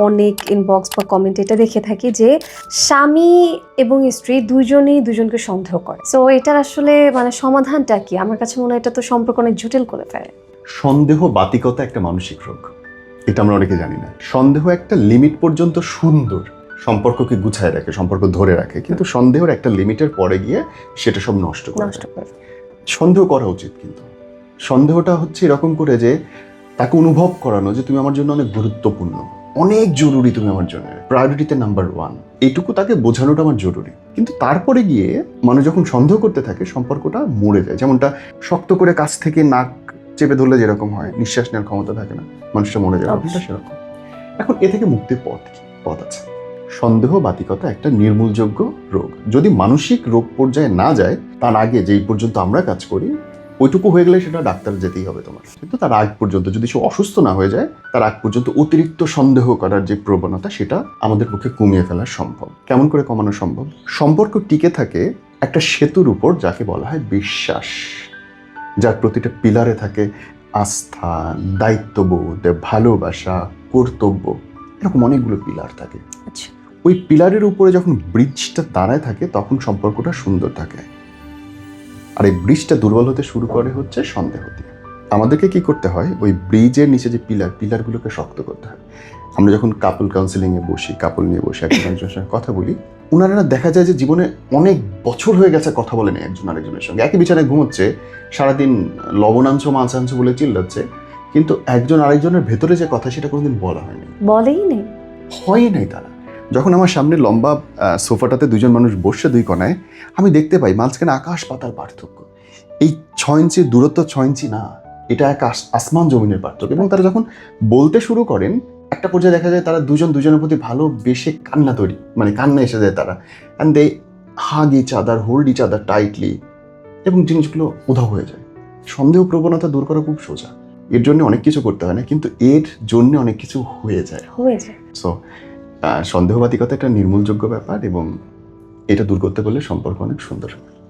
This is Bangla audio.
অনেক ইনবক্স বা কমেন্ট এটা দেখে থাকি যে স্বামী এবং স্ত্রী দুজনেই দুজনকে সন্দেহ করে। সো এটার আসলে মানে সমাধানটা কি? আমার কাছে মনে হয় এটা তো সম্পর্ক অনেক জটিল করে ফেলে। সন্দেহ বাতিকতা একটা মানসিক রোগ। এটা আমরা অনেকে জানি না। সন্দেহ একটা লিমিট পর্যন্ত সুন্দর। সম্পর্ককে গুছায় রাখে সম্পর্ক ধরে রাখে। কিন্তু সন্দেহের একটা লিমিটের পরে গিয়ে সেটা সব নষ্ট করে নষ্ট করে সন্দেহ করা উচিত কিন্তু। সন্দেহটা হচ্ছে এরকম করে যে তাকে অনুভব করানো যে তুমি আমার জন্য অনেক গুরুত্বপূর্ণ। অনেক জরুরি তুমি আমার জন্য। প্রায়োরিটিতে নাম্বার ওয়ান এইটুকু তাকে বোঝানোটা আমার জরুরি। কিন্তু তারপরে গিয়ে মানুষ যখন সন্দেহ করতে থাকে সম্পর্কটা মরে যায়। যেমনটা শক্ত করে কাছ থেকে নাক চেপে ধরলে যেরকম হয় নিঃশ্বাস নেওয়ার ক্ষমতা থাকে না মানুষটা মরে যায়। ব্যাপারটা সেরকম এখন এ থেকে মুক্তির পথ কি? পথ আছে। সন্দেহ বাতিকতা একটা নির্মূলযোগ্য রোগ। যদি মানসিক রোগ পর্যায়ে না যায় তার আগে যেই পর্যন্ত আমরা কাজ করি ওইটুকু হয়ে গেলে সেটা ডাক্তার যেতেই হবে তোমার। কিন্তু তার আগ পর্যন্ত যদি সে অসুস্থ না হয়ে যায় তার আগ পর্যন্ত অতিরিক্ত সন্দেহ করার যে প্রবণতা সেটা আমাদের পক্ষে কমিয়ে ফেলা সম্ভব। কেমন করে কমানো সম্ভব? সম্পর্ক টিকে থাকে একটা সেতুর উপর যাকে বলা হয় বিশ্বাস। যার প্রতিটা পিলারে থাকে আস্থা দায়িত্ববোধ ভালোবাসা কর্তব্য। এরকম অনেকগুলো পিলার থাকে। আচ্ছা। ওই পিলারের উপরে যখন ব্রিজটা দাঁড়ায় থাকে তখন সম্পর্কটা সুন্দর থাকে। আর এই ব্রিজটা দুর্বল হতে শুরু করে হচ্ছে সন্দেহ দিয়ে। আমাদেরকে কি করতে হয়? ওই ব্রিজের নিচে যে পিলার পিলারগুলোকে শক্ত করতে হয়। আমরা যখন কাপল কাউন্সিলিংয়ে বসি কাপল নিয়ে বসে একজন একজনের সঙ্গে কথা বলি ওনারা দেখা যায় যে জীবনে অনেক বছর হয়ে গেছে কথা বলে নেই একজন আরেকজনের সঙ্গে। একই বিছানায় ঘুমোচ্ছে সারাদিন লবণাংশ মাছাংশ বলে চিল্লাচ্ছে কিন্তু একজন আরেকজনের ভেতরে যে কথা সেটা কোনোদিন বলা হয়নি। বলেই নেই। হয় নাই তারা। যখন আমার সামনে লম্বা সোফাটাতে দুজন মানুষ বসে দুই কোনায় আমি দেখতে পাই মাঝখানে আকাশ পাতাল পার্থক্য। এই ছয় ইঞ্চির দূরত্ব ছয় ইঞ্চি না এটা এক আস- আসমান জমিনের পার্থক্য। এবং তারা যখন বলতে শুরু করেন একটা পর্যায়ে দেখা যায় তারা দুজন দুজনের প্রতি ভালোবেসে কান্না তৈরি মানে কান্না এসে যায় তারা। And they hug each other hold each other tightly এবং জিনিসগুলো উধাও হয়ে যায়। সন্দেহ প্রবণতা দূর করা খুব সোজা। এর জন্য অনেক কিছু করতে হয় না কিন্তু এর জন্য অনেক কিছু হয়ে যায়। হয়ে যায়। সো সন্দেহবাদিকতা একটা নির্মূলযোগ্য ব্যাপার এবং এটা দূর করতে পারলে সম্পর্ক অনেক সুন্দর হবে।